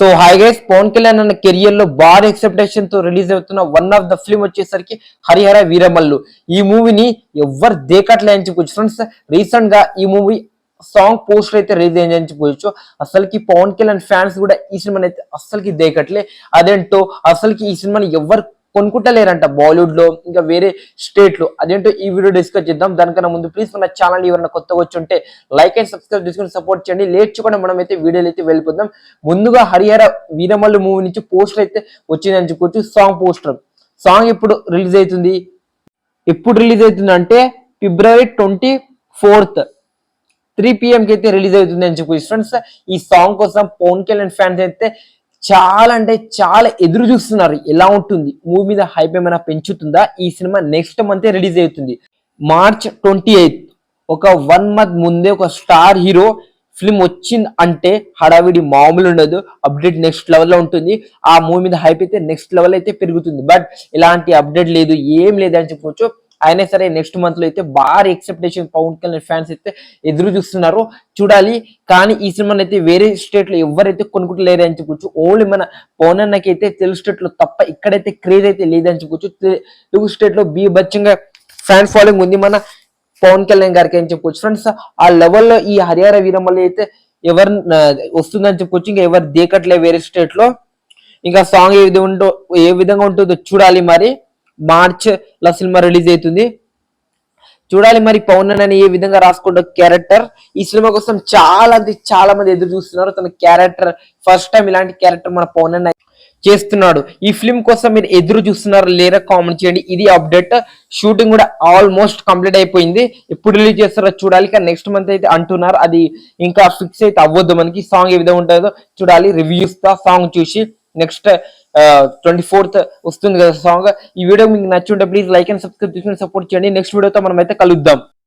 So hi guys Pawan Kalyan అన్న కెరియర్లో భారీ ఎక్సెప్టేషన్తో రిలీజ్ అవుతున్న వన్ ఆఫ్ ద ఫిల్మ్ వచ్చేసరికి హరిహర వీరమల్లు. ఈ మూవీని ఎవ్వరు దేకట్లే అని ఫ్రెండ్స్ రీసెంట్గా ఈ మూవీ సాంగ్ పోస్టర్ అయితే రిలీజ్ అయింది అని అసలుకి పవన్ కళ్యాణ్ ఫ్యాన్స్ కూడా ఈ సినిమాని అయితే అసలుకి దేకట్లే. అదేంటో అసలుకి ఈ సినిమాని ఎవ్వరు కొనుక్కుంటలేరంట బాలీవుడ్లో ఇంకా వేరే స్టేట్లో అదేంటో ఈ వీడియో డిస్కస్ చేద్దాం. దానికన్నా ముందు ప్లీజ్ మన ఛానల్ ఎవరైనా కొత్తగా వచ్చి ఉంటే లైక్ అండ్ సబ్స్క్రైబ్ చేసుకుని సపోర్ట్ చేయండి. లేట్ మనం అయితే వీడియోలు అయితే వెళ్ళిపోదాం. ముందుగా హరిహర వీరమల్లు మూవీ నుంచి పోస్టర్ అయితే వచ్చిందని చెప్పుకోవచ్చు సాంగ్ పోస్టర్. సాంగ్ ఎప్పుడు రిలీజ్ అవుతుంది? ఎప్పుడు రిలీజ్ అవుతుంది అంటే ఫిబ్రవరి ట్వంటీ ఫోర్త్. త్రీ పిఎంకి అయితే రిలీజ్ అవుతుంది అని చెప్పి ఫ్రెండ్స్ ఈ సాంగ్ కోసం పవన్ కళ్యాణ్ ఫ్యాన్స్ అయితే చాలా అంటే చాలా ఎదురు చూస్తున్నారు. ఎలా ఉంటుంది? మూవీ మీద హైప్ ఏమైనా పెంచుతుందా? ఈ సినిమా నెక్స్ట్ మంత్ రిలీజ్ అవుతుంది. మార్చ్ ట్వంటీ ఎయిత్ ఒక వన్ మంత్ ముందే ఒక స్టార్ హీరో ఫిల్మ్ వచ్చింది అంటే హడావిడి మామూలు ఉండదు. అప్డేట్ నెక్స్ట్ లెవెల్లో ఉంటుంది. ఆ మూవీ మీద హైప్ అయితే నెక్స్ట్ లెవెల్ అయితే పెరుగుతుంది. బట్ ఇలాంటి అప్డేట్ లేదు ఏం లేదు అని చెప్పవచ్చు అయినా సరే నెక్స్ట్ మంత్లో అయితే భారీ ఎక్సెప్టేషన్ పవన్ కళ్యాణ్ ఫ్యాన్స్ అయితే ఎదురు చూస్తున్నారు. చూడాలి. కానీ ఈ సినిమాని అయితే వేరే స్టేట్లో ఎవరైతే కొనుక్కుంటలేరు అని చెప్పొచ్చు ఓన్లీ మన పవన్ అన్నకైతే తెలుగు స్టేట్లో తప్ప ఇక్కడైతే క్రేజ్ అయితే లేదని చెప్పొచ్చు. తెలుగు స్టేట్లో బీభత్సంగా ఫ్యాన్ ఫాలోయింగ్ ఉంది మన పవన్ కళ్యాణ్ గారికి అని చెప్పుకోవచ్చు ఫ్రెండ్స్ ఆ లెవెల్లో ఈ హరిహర వీరమల్లి అయితే ఎవరు వస్తుందని చెప్పుకోవచ్చు ఇంకా ఎవరు దేకట్లే వేరే స్టేట్లో. ఇంకా సాంగ్ ఏ విధంగా ఉంటో ఏ విధంగా ఉంటుందో చూడాలి మరి. మార్చ్లో సినిమా రిలీజ్ అవుతుంది. చూడాలి మరి పవన్ అని ఏ విధంగా రాసుకుంటా క్యారెక్టర్. ఈ సినిమా కోసం చాలా మంది చాలా మంది ఎదురు చూస్తున్నారు. తన క్యారెక్టర్ ఫస్ట్ టైం ఇలాంటి క్యారెక్టర్ మన పవన్ అన్న చేస్తున్నాడు. ఈ ఫిల్మ్ కోసం మీరు ఎదురు చూస్తున్నారు లేరా కామెంట్ చేయండి. ఇది అప్డేట్. షూటింగ్ కూడా ఆల్మోస్ట్ కంప్లీట్ అయిపోయింది. ఎప్పుడు రిలీజ్ చేస్తారో చూడాలి. కానీ నెక్స్ట్ మంత్ అయితే అంటున్నారు. అది ఇంకా ఫిక్స్ అయితే అవ్వద్దు మనకి. సాంగ్ ఏ విధంగా ఉంటుందో చూడాలి. రివ్యూస్తో సాంగ్ చూసి నెక్స్ట్ ట్వంటీ ఫోర్త్ వస్తుంది కదా సాంగ్ ఈ వీడియో మీకు నచ్చి ఉంటే ప్లీజ్ లైక్ అండ్ సబ్స్క్రైబ్ చేసుకుని సపోర్ట్ చేయండి. నెక్స్ట్ వీడియోతో మనం అయితే కలుద్దాం.